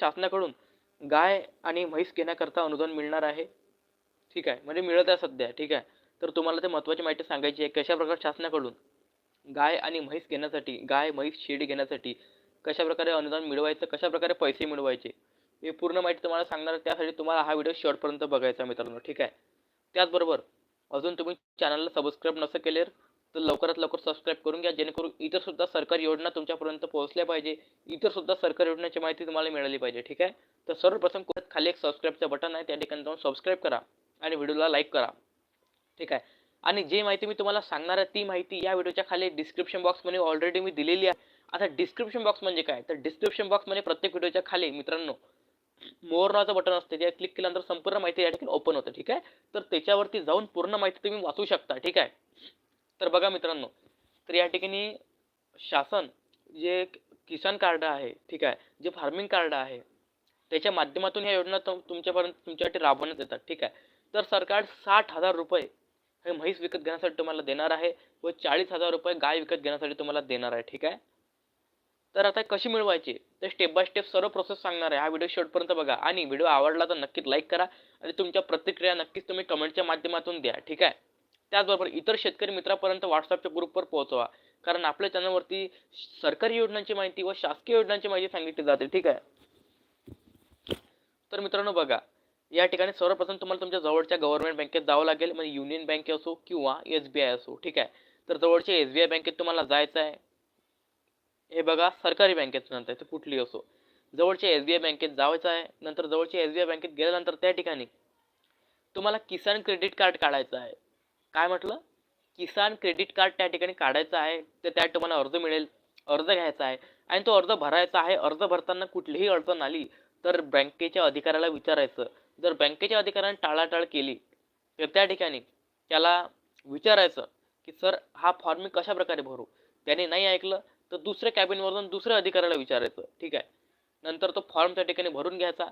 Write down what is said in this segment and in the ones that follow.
शासनाकडून गाय आणि म्हैस घेण्याकरता अनुदान मिळणार आहे? ठीक आहे. म्हणजे मिळत आहे सध्या. ठीक आहे. तर तुम्हाला ते महत्त्वाची माहिती सांगायची आहे. कशा प्रकारे शासनाकडून गाय आणि म्हैस घेण्यासाठी गाय म्हैस शेळी घेण्यासाठी कशा प्रकारे अनुदान मिळवायचं? कशाप्रकारे पैसे मिळवायचे? हे पूर्ण माहिती तुम्हाला सांगणार त्यासाठी तुम्हाला हा व्हिडिओ शेवटपर्यंत बघायचा मित्रांनो. ठीक आहे. त्याचबरोबर अजून तुम्ही चॅनलला सबस्क्राईब नसं केले तर लवकरात लवकर सबस्क्राईब करून घ्या. जेणेकरून इतर सुद्धा सरकारी योजना तुमच्यापर्यंत पोहोचल्या पाहिजे. इतर सुद्धा सरकारी योजनेची माहिती तुम्हाला मिळाली पाहिजे. ठीक आहे? तर सर्वप्रथम कुठे खाली एक सबस्क्राईबचं बटन आहे त्या ठिकाणी जाऊन सबस्क्राईब करा आणि व्हिडिओला लाईक करा. ठीक आहे? आणि जे माहिती मी तुम्हाला सांगणार आहे ती माहिती या व्हिडिओच्या खाली डिस्क्रिप्शन बॉक्समध्ये ऑलरेडी मी दिलेली आहे. आता डिस्क्रिप्शन बॉक्स म्हणजे काय? तर डिस्क्रिप्शन बॉक्समध्ये प्रत्येक व्हिडिओच्या खाली मित्रांनो मोर नावाचं बटन असते. जे क्लिक केल्यानंतर संपूर्ण माहिती या ठिकाणी ओपन होतं. ठीक आहे? तर त्याच्यावरती जाऊन पूर्ण माहिती तुम्ही वाचू शकता. ठीक आहे? तर बघा मित्रांनो तर या ठिकाणी शासन जे किसान कार्ड आहे ठीक आहे जे फार्मिंग कार्ड आहे त्याच्या माध्यमातून ह्या योजना तुमच्यापर्यंत तुमच्यासाठी राबवण्यात येतात ठीक आहे. तर सरकार साठ हजार रुपये हे म्हैस विकत घेण्यासाठी तुम्हाला देणार आहे व चाळीस हजार रुपये गाय विकत घेण्यासाठी तुम्हाला देणार आहे ठीक आहे. तर आता कशी मिळवायची? तर स्टेप बाय स्टेप सर्व प्रोसेस सांगणार आहे. हा व्हिडिओ शेवटपर्यंत बघा. आणि व्हिडिओ आवडला तर नक्कीच लाईक करा आणि तुमच्या प्रतिक्रिया नक्कीच तुम्ही कमेंटच्या माध्यमातून द्या ठीक आहे. त्याचबरोबर इतर शेतकरी मित्रापर्यंत व्हॉट्सअपच्या ग्रुपवर पोहोचवा. कारण आपल्या चॅनलवरती सरकारी योजनांची माहिती व शासकीय योजनांची माहिती सांगितली जाते ठीक आहे? तर मित्रांनो बघा या ठिकाणी सर्वप्रथम तुम्हाला तुमच्या जवळच्या गव्हर्नमेंट बँकेत जावं लागेल म्हणजे युनियन बँक असो किंवा एस बी आय असो ठीक आहे? तर जवळच्या एस बी आय बँकेत तुम्हाला जायचं आहे. हे बघा सरकारी बँकेत नंतर ते कुठली असो. जवळच्या एस बी आय बँकेत जायचं आहे नंतर जवळच्या एस बी आय बँकेत गेल्यानंतर त्या ठिकाणी तुम्हाला किसान क्रेडिट कार्ड काढायचं आहे. काय म्हटलं? किसान क्रेडिट कार्ड त्या ठिकाणी काढायचं आहे तर त्या तुम्हाला अर्ज मिळेल अर्ज घ्यायचा आहे. आणि तो अर्ज भरायचा आहे अर्ज भरताना कुठलीही अडचण आली तर बँकेच्या अधिकाऱ्याला विचारायचं. जर बँकेच्या अधिकाऱ्याने टाळाटाळ केली तर त्या ठिकाणी त्याला विचारायचं की सर हा फॉर्म मी कशा प्रकारे भरू? त्याने नाही ऐकलं तर दुसऱ्या कॅबिनवरून दुसऱ्या अधिकाऱ्याला विचारायचं. ठीक आहे? नंतर तो फॉर्म त्या ठिकाणी भरून घ्यायचा.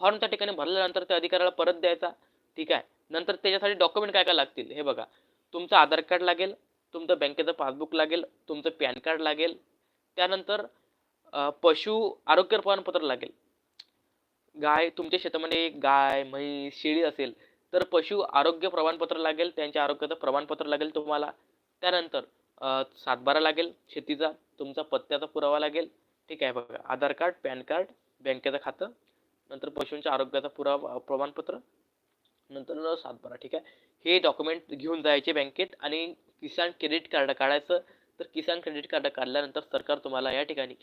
फॉर्म त्या ठिकाणी भरल्यानंतर त्या अधिकाऱ्याला परत द्यायचा. ठीक आहे? नंतर त्याच्यासाठी डॉक्युमेंट काय काय लागतील? हे बघा. तुमचं आधार कार्ड लागेल तुमचं बँकेचं पासबुक लागेल तुमचं पॅन कार्ड लागेल. त्यानंतर पशु आरोग्य प्रमाणपत्र लागेल. गाय तुमच्या शेतामध्ये गाय म्हैस शेळी असेल तर पशु आरोग्य प्रमाणपत्र लागेल त्यांच्या आरोग्याचं प्रमाणपत्र लागेल तुम्हाला. त्यानंतर सातबारा लागेल शेतीचा तुमचा पत्त्याचा पुरावा लागेल. ठीक आहे बघा. आधार कार्ड पॅन कार्ड बँकेचं खातं नंतर पशूंच्या आरोग्याचा पुरावा प्रमाणपत्र नंतर सातबारा ठीक आहे? हे डॉक्युमेंट घेऊन जायचे बँकेत आणि किसान क्रेडिट कार्ड काढायचं. तर किसान क्रेडिट कार्ड काढल्यानंतर सरकार तुम्हाला या ठिकाणी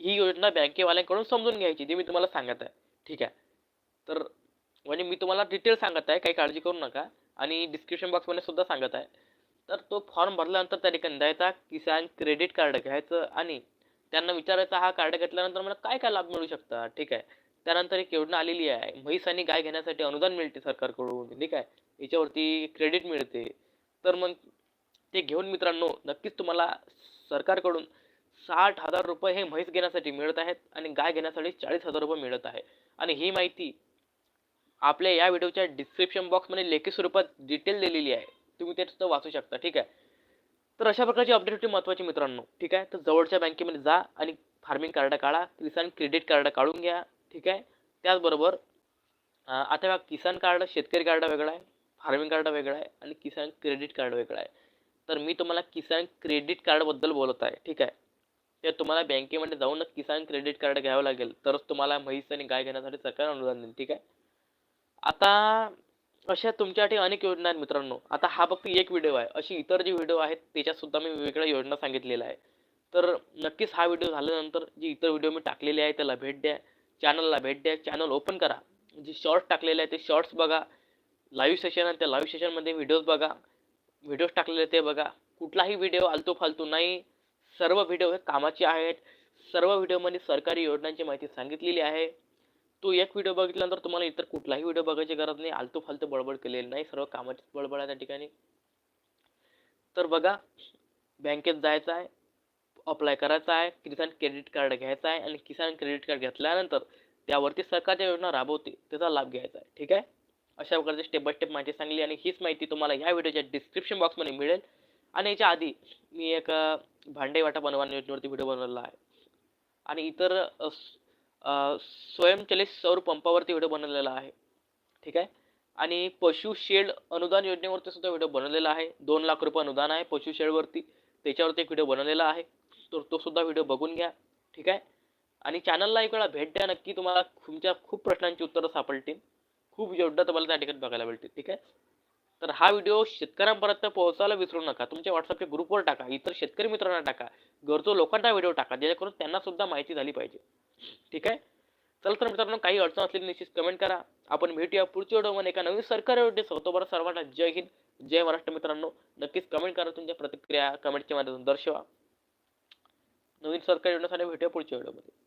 ही योजना बँकेवाल्यांकडून समजून घ्यायची जी मी तुम्हाला सांगत आहे. ठीक आहे? तर म्हणजे मी तुम्हाला डिटेल सांगत आहे काही काळजी करू नका. आणि डिस्क्रिप्शन बॉक्समध्ये सुद्धा सांगत आहे. तर तो फॉर्म भरल्यानंतर त्या ठिकाणी द्यायचा किसान क्रेडिट कार्ड घ्यायचं आणि त्यांना विचारायचं हा कार्ड घेतल्यानंतर मला काय काय लाभ मिळू शकतात? ठीक आहे? त्यानंतर एक योजना आलेली आहे. म्हैस आणि गाय घेण्यासाठी अनुदान मिळते सरकारकडून ठीक आहे? याच्यावरती क्रेडिट मिळते. तर मग ते घेऊन मित्रांनो नक्कीच तुम्हाला सरकारकडून साठ हजार रुपये हे म्हैस घेण्यासाठी मिळत आहेत आणि गाय घेण्यासाठी चाळीस हजार रुपये मिळत आहे. आणि ही माहिती आपल्या या व्हिडिओच्या डिस्क्रिप्शन बॉक्समध्ये लेखी स्वरूपात डिटेल दिलेली आहे. तुम्ही ते सुद्धा वाचू शकता ठीक आहे? तर अशा प्रकारची अपडेट होती महत्त्वाची मित्रांनो ठीक आहे? तर जवळच्या बँकेमध्ये जा आणि फार्मिंग कार्ड काढा किसान क्रेडिट कार्ड काढून घ्या. ठीक आहे? त्याचबरोबर आता बघा किसान कार्ड शेतकरी कार्ड वेगळं आहे फार्मिंग कार्ड वेगळं आहे आणि किसान क्रेडिट कार्ड वेगळं आहे. तर मी तुम्हाला किसान क्रेडिट कार्डबद्दल बोलत आहे ठीक आहे? तर तुम्हाला बँकेमध्ये जाऊनच किसान क्रेडिट कार्ड घ्यावं लागेल तरच तुम्हाला म्हैस आणि गाय घेण्यासाठी सरकार अनुदान देईल ठीक आहे? आता अशा तुमच्यासाठी अनेक योजना आहेत मित्रांनो. आता हा फक्त एक व्हिडिओ आहे. अशी इतर जी व्हिडिओ आहेत त्याच्यात सुद्धा मी वेगवेगळ्या योजना सांगितलेल्या आहे तर नक्कीच हा व्हिडिओ झाल्यानंतर जी इतर व्हिडिओ मी टाकलेले आहे त्याला भेट द्या. चॅनलला भेट द्या. चॅनल ओपन करा. जे शॉर्ट्स टाकलेले आहे ते शॉर्ट्स बघा. लाईव्ह सेशन आहे त्या लाईव्ह सेशनमध्ये व्हिडिओज बघा. व्हिडिओज टाकलेले ते बघा. कुठलाही व्हिडिओ आलतू फालतू नाही. सर्व व्हिडिओ हे कामाचे आहेत. सर्व व्हिडिओमध्ये सरकारी योजनांची माहिती सांगितलेली आहे. तो एक व्हिडिओ बघितल्यानंतर तुम्हाला इतर कुठलाही व्हिडिओ बघायची गरज नाही. आलतू फालतू बडबड केलेली नाही. सर्व कामाचीच बडबड आहे त्या ठिकाणी. तर बघा बँकेत जायचं आहे. अप्लाय करायचा आहे किसान क्रेडिट कार्ड घ्यायचं आहे आणि किसान क्रेडिट कार्ड घेतल्यानंतर त्यावरती सरकारच्या योजना राबवते त्याचा लाभ घ्यायचा आहे. ठीक आहे? अशा प्रकारचे स्टेप बाय स्टेप माहिती सांगली आणि हीच माहिती तुम्हाला ह्या व्हिडिओच्या डिस्क्रिप्शन बॉक्समध्ये मिळेल. आणि याच्या आधी मी एक भांडे वाटा बनवा योजनेवरती व्हिडिओ बनवलेला आहे. आणि इतर स्वयंचलित सौर पंपावरती व्हिडिओ बनवलेला आहे. ठीक आहे? आणि पशु शेड अनुदान योजनेवरती सुद्धा व्हिडिओ बनवलेला आहे. दोन लाख रुपये अनुदान आहे पशु शेडवरती. त्याच्यावरती एक व्हिडिओ बनवलेला आहे. तर तो सुद्धा व्हिडिओ बघून घ्या ठीक आहे? आणि चॅनलला एक वेळा भेट द्या नक्की तुम्हाला तुमच्या खूप प्रश्नांची उत्तरं सापडतील. खूप योग्य तुम्हाला त्या ठिकाणी बघायला भेटतील ठीक आहे? तर हा व्हिडिओ शेतकऱ्यांपर्यंत पोहोचायला विसरू नका. तुमच्या व्हॉट्सअपच्या ग्रुपवर टाका इतर शेतकरी मित्रांना टाका गरजो लोकांना व्हिडिओ टाका जेणेकरून त्यांना सुद्धा माहिती झाली पाहिजे ठीक आहे? चल तर मित्रांनो काही अडचण असलेली निश्चित कमेंट करा. आपण भेटूया पुढच्या व्हिडिओमध्ये एका नवीन सरकारी व्हिडिओ होतो सर्वांना जय हिंद जय महाराष्ट्र मित्रांनो. नक्कीच कमेंट करा तुमच्या प्रतिक्रिया कमेंटच्या माध्यमातून दर्शवा. नवीन सरकार व्हिडिओसाठी भेटूया पुढच्या व्हिडिओमध्ये.